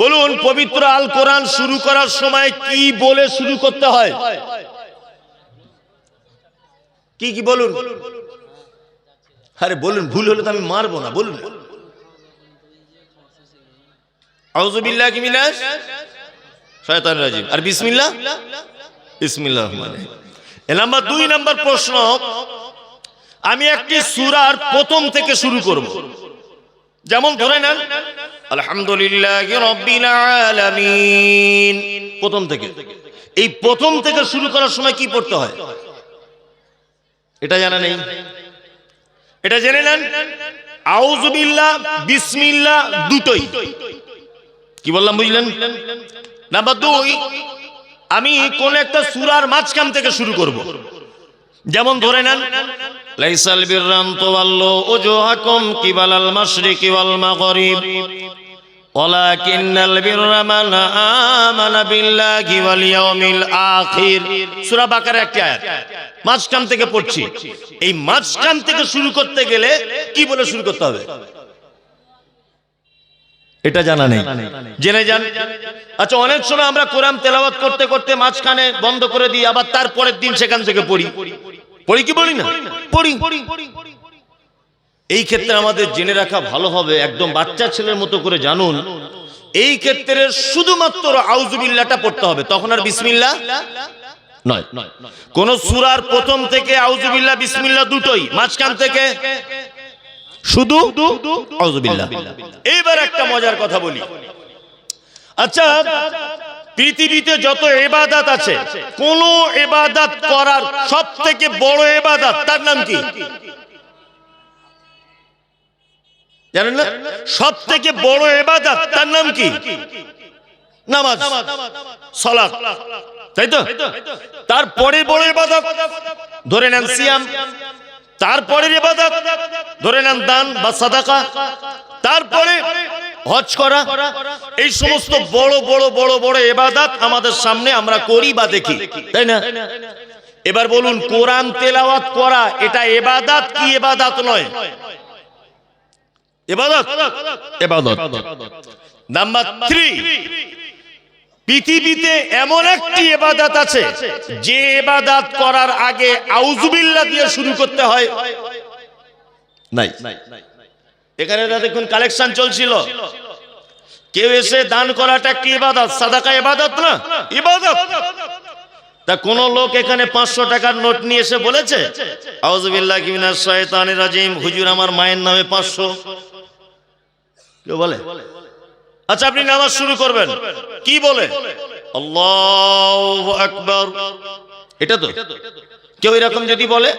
বলুন, পবিত্র আল কোরআন শুরু করার সময় কি বলে শুরু করতে হয়? কি কি বলুন? আরে বলুন, ভুল হলে তো আমি মারবো না, বলুন। কি আর বিসমিল্লাহ? নাম্বার দুই, নাম্বার প্রশ্ন, আমি একটি সুরার প্রথম থেকে শুরু করব। যেমন ধরে নেন, আলহামদুলিল্লাহি প্রথম থেকে। এই প্রথম থেকে শুরু করার সময় কি পড়তে হয়? এটা জানা নেই। এটা জেনে নেন আউজুবিল্লাহ বিসমিল্লাহ দুটোই। কি বললাম, বুঝলেন? নাম্বার দুই, আমি কোন একটা সুরার মাঝখান থেকে শুরু করব। যেমন ধরে নেন লাইসাল বিররান তোয়াল্লু উজুহাকুম কিবালাল মাশরিকি ওয়াল মাগরিব। সূরা বাকারা একটি আয়াত। মাঝখান থেকে পড়ছি। এই মাঝখান থেকে শুরু করতে গেলে কি বলে শুরু করতে হবে? এটা জানা নেই। জেনে যান। আচ্ছা অনেক সময় আমরা কোরআন তেলাওয়াত করতে করতে মাঝখানে বন্ধ করে দিই, আবার তারপরের দিন সেখান থেকে পড়ি। পড়ি কি বলি না? পড়ি এই ক্ষেত্রে আমাদের জেনে রাখা ভালো হবে একদম বাচ্চা ছেলের মতো করে জানুন। এই ক্ষেত্রে শুধুমাত্র আউজুবিল্লাহটা পড়তে হবে। তখন আর বিসমিল্লা নয়। কোন সুরার প্রথম থেকে আউজুবিল্লাহ বিসমিল্লাহ দুটোই মাঝখান থেকে শুধু আউজুবিল্লাহ এইবার একটা মজার কথা বলি। আচ্ছা পৃথিবীতে যত এবাদাত আছে, কোন এবাদাত করার সব থেকে বড় এবাদাত তার নাম কি? জানেন না? সব থেকে বড় এবাদাত তার নাম কি? নামাজ, সালাত, তাই তো? তারপরে বড় ইবাদত, ধরে নেন সিয়াম। তারপরের ইবাদত, ধরে নেন দান বা সাদাকা। তারপরে হজ করা, এই সমস্ত বড় বড় বড় বড় এবাদাত আমাদের সামনে আমরা করি বা দেখি, তাই না? এবার বলুন, কোরআন তেলাওয়াত করা, এটা এবাদাত কি এবাদাত নয়? নাম্বার পৃথিবীতে এমন একটি এবাদাত আছে, যে এবাদাত করার আগে আউজুবিল্লাহ দিয়ে শুরু করতে হয়। নাই। এখানে দেখুন কালেকশন চলছিল, কেউ এসে দান করাটা কি ইবাদত? সাদাকা ইবাদত না? ইবাদত। তা কোন লোক এখানে পাঁচশো টাকার নোট নিয়ে এসে বলেছে রাজিম, হুজুর আমার মায়ের নামে পাঁচশো। কেউ বলে? আচ্ছা আপনি নামাজ শুরু করবেন। কি বলে? আল্লাহ আকবর। এটা তো? কেউ এরকম যদি বলে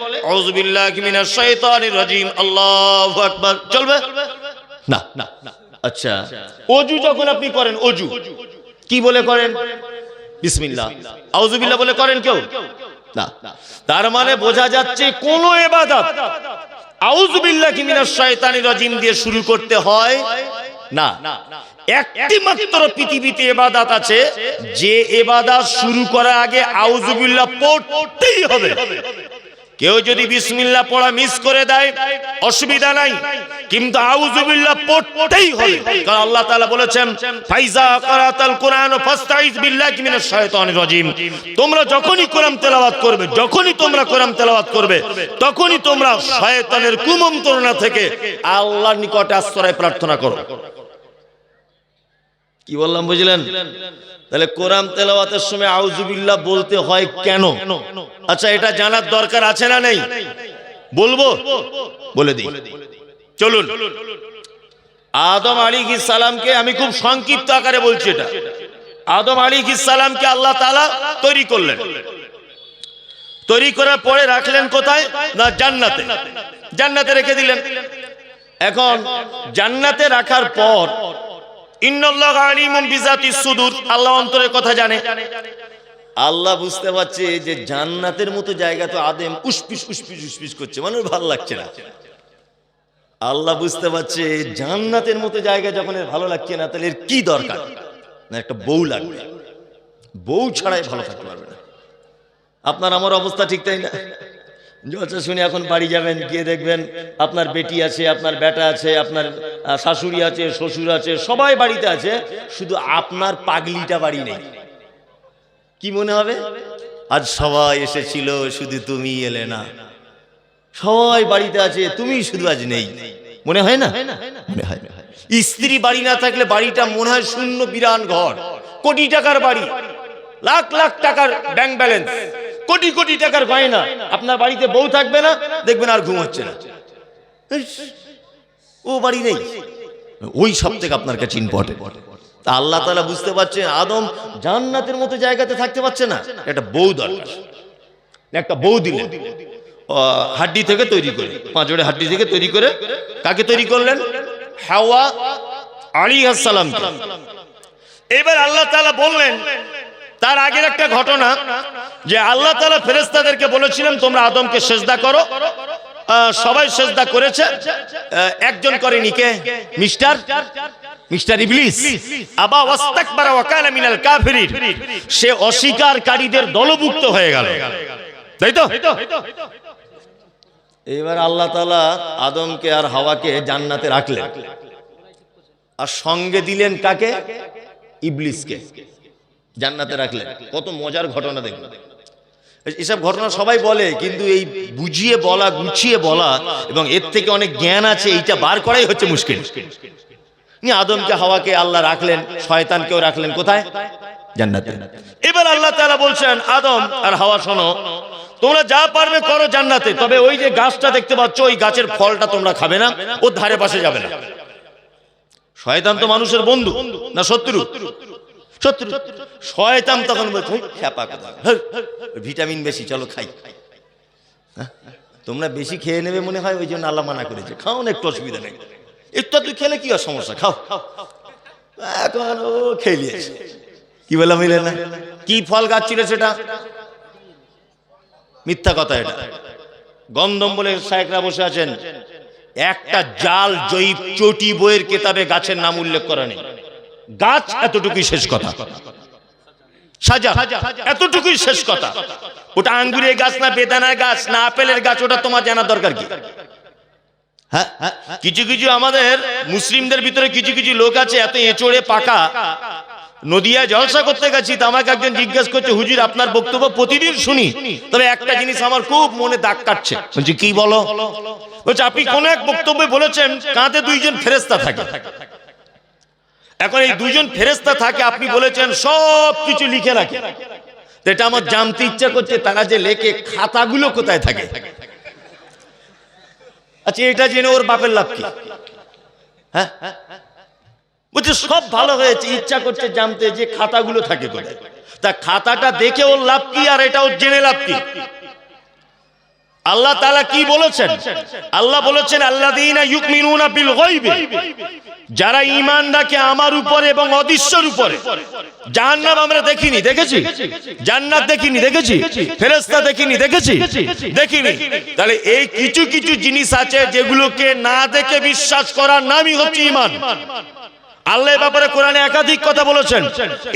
আল্লাহু আকবার চলবে? না না আচ্ছা অজু যখন আপনি করেন, অজু। কি বলে করেন? বিসমিল্লাহ। আউযুবিল্লাহ বলে করেন কেউ? না। তার মানে বোঝা যাচ্ছে কোন ইবাদত আউযুবিল্লাহি মিনাশ শাইতানির রাজিম দিয়ে শুরু করতে হয় না। একটি মাত্র পৃথিবীতে এবাদাত আছে, যে এবাদাত শুরু করার আগে আউজুবিল্লাহ পড়তেই হবে। কেউ যদি বিসমিল্লাহ পড়া মিস করে দেয়, অসুবিধা নাই, কিন্তু পড়তেই হবে। কারণ আল্লাহ বলেছেন, ফাইজা তোমরা যখনই তেলাওয়াত করবে, যখনই তোমরা তেলাওয়াত করবে, তখনই তোমরা কুমন্ত্রণা থেকে আল্লাহর নিকটে আশ্রয় প্রার্থনা করো। কি বললাম, বুঝলেন? তাহলে কোরআন তেলাওয়াতের সময় আউজুবিল্লাহ বলতে হয় কেন? আচ্ছা এটা জানার দরকার আছে না নেই? বলব? বলে দিই। চলুন। আদম আলী সালামকে আমি খুব সংক্ষিপ্ত আকারে বলছি এটা। আদম আলী সালামকে আল্লাহ তালা তৈরি করলেন। তৈরি করার পরে রাখলেন কোথায়? না, জান্নাতে। জান্নাতে রেখে দিলেন। এখন জান্নাতে রাখার পর ইন্নাল্লাহ আলিমুন বিজাতিস সুদূর। আল্লাহ অন্তরের কথা জানে। আল্লাহ বুঝতে পারছে যে জান্নাতের মতো জায়গা তো আদেম উসপিস উসপিস উসপিস করছে। মানুষ ভালো লাগছে না। আল্লাহ বুঝতে পারছে জান্নাতের মতো জায়গা যখন এর ভালো লাগছে না, তাহলে এর কি দরকার? না, একটা বউ লাগবে। বউ ছাড়াই ভালো থাকতে পারবে না। আপনার আমার অবস্থা ঠিক তাই না? জলসা শুনে এখন বাড়ি যাবেন, গিয়ে দেখবেন আপনার বেটি আছে, আপনার বেটা আছে, আপনার শাশুড়ি আছে, শ্বশুর আছে, সবাই বাড়িতে আছে, শুধু আপনার পাগলিটা বাড়ি নেই। কি মনে হবে? আজ সবাই এসেছিল, শুধু তুমি এলে না। সবাই বাড়িতে আছে, তুমি শুধু আজ নেই। মনে হয় না? মনে হয়। স্ত্রী বাড়ি না থাকলে বাড়িটা মনে হয় শূন্য বিরান ঘর। কোটি টাকার বাড়ি, লাখ লাখ টাকার ব্যাংক ব্যালেন্স কোটি কোটি টাকার গয়না। আপনার বাড়িতে বউ থাকবে না, দেখবেন আর ঘুম হচ্ছে না। ও বাড়ি নেই। ওই সব থেকে আপনার কাছে ইম্পর্টেন্ট তা আল্লাহ তালা বুঝতে পারছেন, আদম জান্নাতের মতো জায়গাতে থাকতে পারছে না। একটা বউ দরকার। একটা বউ দিলেন। হাড্ডি থেকে তৈরি করে পাঁচড়ে হাড্ডি থেকে তৈরি করে কাকে তৈরি করলেন? হাওয়া আলী আসসালাম এবার আল্লাহ তালা বললেন তার আগের একটা ঘটনা যে আল্লাহ তালা ফেরেস্তাদেরকে বলেছিলেন, তোমরা আদমকে সেজদা করো। সবাই সেজদা করেছে। একজন করেনি কে? মিস্টার? মিস্টার ইবলিস। আবা ওয়াস্তাকবারা ওয়া কানা মিনাল কাফিরিন। সে অস্বীকারীদের দলভুক্ত হয়ে গেল। তাই তো? এবার আল্লাহ তাআলা আদমকে আর হাওয়াকে জান্নাতে রাখলেন। আর সঙ্গে দিলেন কাকে? ইবলিসকে। জান্নাতে রাখলেন কত মজার ঘটনা দেখুন এসব ঘটনা সবাই বলে কিন্তু এই বুঝিয়ে বলা গুছিয়ে বলা এবং এর থেকে অনেক জ্ঞান আছে এইটা বার করাই হচ্ছে মুশকিল। আদমকে হাওয়াকে আল্লাহ রাখলেন শয়তানকেও রাখলেন কোথায়? জান্নাতে। এবার আল্লাহ তাআলা বলছেন আদম আর হাওয়া শোনো তোমরা যা পারবে করো জান্নাতে তবে ওই যে গাছটা দেখতে পাচ্ছ ওই গাছের ফলটা তোমরা খাবে না ওর ধারে পাশে যাবে না। শয়তান তো মানুষের বন্ধু না শত্রু? শত্রু। শয়তান তখন বলছে "হেই, খ্যাপা কথা হেই, ভিটামিন বেশি চলো খাই। হ্যাঁ? তোমরা বেশি খেয়ে নেবে মনে হয় ওই জন্য আল্লাহ মানা করেছে। খাও না একটু অসুবিধা নেই। একটু তুই খেলে কি আর সমস্যা খাও। এখন ও খেলিয়েছে কি বললাম মিলে না কি ফল গাছ ছিল সেটা? মিথ্যা কথা এটা। গন্ধম বলে সাহেবরা বসে আছেন। একটা জাল জয়ীব চটি বইয়ের কেতাবে গাছের নাম উল্লেখ করা নেই। গাছ এতটুকুই শেষ কথা। সাজা, এতটুকুই শেষ কথা। ওটা আঙ্গুরের গাছ না বেদানার গাছ না আপেলের গাছ, ওটা তোমার জানার দরকার কি? হ্যাঁ কিছু কিছু আমাদের মুসলিমদের ভিতরে কিছু কিছু লোক আছে, এত এঁচড়ে পাকা। নদিয়া জলসা করতে গেছি, তো আমাকে একজন জিজ্ঞেস করছে, হুজুর, আপনার বক্তব্য প্রতিদিন শুনি। তবে একটা জিনিস আমার খুব মনে দাগ কাটছে। বলছি, কি বলো? বলছে, আপনি কোন এক বক্তব্যে বলেছেন, কাঁধে দুইজন ফেরেস্তা থাকে। এখন এই দুজন ফেরেস্তা থাকে, আপনি বলেছেন, সব কিছু লিখে রাখে। এটা আমার জানতে ইচ্ছা করছে, তারা যে লেখে, খাতাগুলো কোথায় থাকে? আচ্ছা এটা জেনে ওর বাপের লাভ কি? হ্যাঁ? বলছে, সব ভালো হয়েছে, ইচ্ছা করছে জানতে যে খাতাগুলো থাকে কোথায়। তা খাতাটা দেখে ওর লাভ কি, আর এটা ওর জেনে লাভ কি? আল্লাহ তালা কি বলেছেন? আল্লাহ বলেছেন ইউমিনুনা বিল যারা ইমান রাখে আমার উপরে এবং অদৃশ্যের উপরে, জাহান্নাম আমরা দেখিনি, দেখেছি? জান্নাত দেখিনি, দেখেছি? ফেরেশতা দেখিনি, দেখেছি? দেখিনি? তাহলে এই কিছু কিছু জিনিস আছে যেগুলোকে না দেখে বিশ্বাস করার নামই হচ্ছে ঈমান। আল্লাহ ব্যাপারে কোরআনে একাধিক কথা বলেছেন।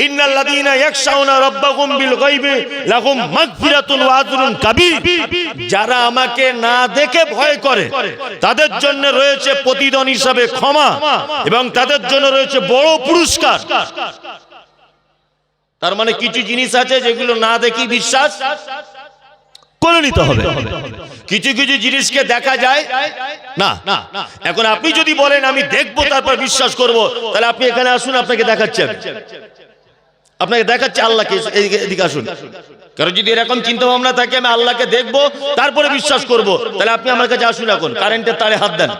ইন্নাল্লাযীনা ইয়াখশাউনা রাব্বাহুম বিল গায়বি লাহুম মাগফিরাতুন ওয়া আজরুন কাবীর। যারা আমাকে না দেখে ভয় করে, তাদের জন্য রয়েছে প্রতিদান হিসাবে ক্ষমা এবং তাদের জন্য রয়েছে বড় পুরস্কার। তার মানে কিছু জিনিস আছে যেগুলো না দেখি বিশ্বাস? করে নিতে হবে। কিছু কিছু জিনিসকে দেখা যায়। না না এখন আপনি যদি বলেন আমি দেখব তারপর বিশ্বাস করব তাহলে আপনি এখানে আসুন আপনাকে দেখাচ্ছেন। আপনাকে দেখাচ্ছে আল্লাহকে এদিকে আসুন। কারণ যদি এরকম চিন্তা ভাবনা থাকে আমি আল্লাহকে দেখব তারপরে বিশ্বাস করব তাহলে আপনি আমার কাছে আসুন এখন কারেন্টের তারে হাত দেন।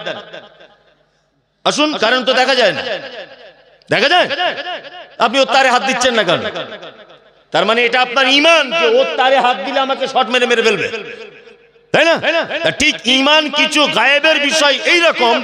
আসুন কারেন্ট তো দেখা যায় না। দেখা যায়? আপনি ওর তারে হাত দিচ্ছেন না কেন? তার মানে এটা আপনার ইমান যে ওর তারে হাত দিলে আমাকে শর্ট মেরে মেরে ফেলবে। তাই না? ঠিক ইমান কিছু গায়েবের বিষয় এইরকম।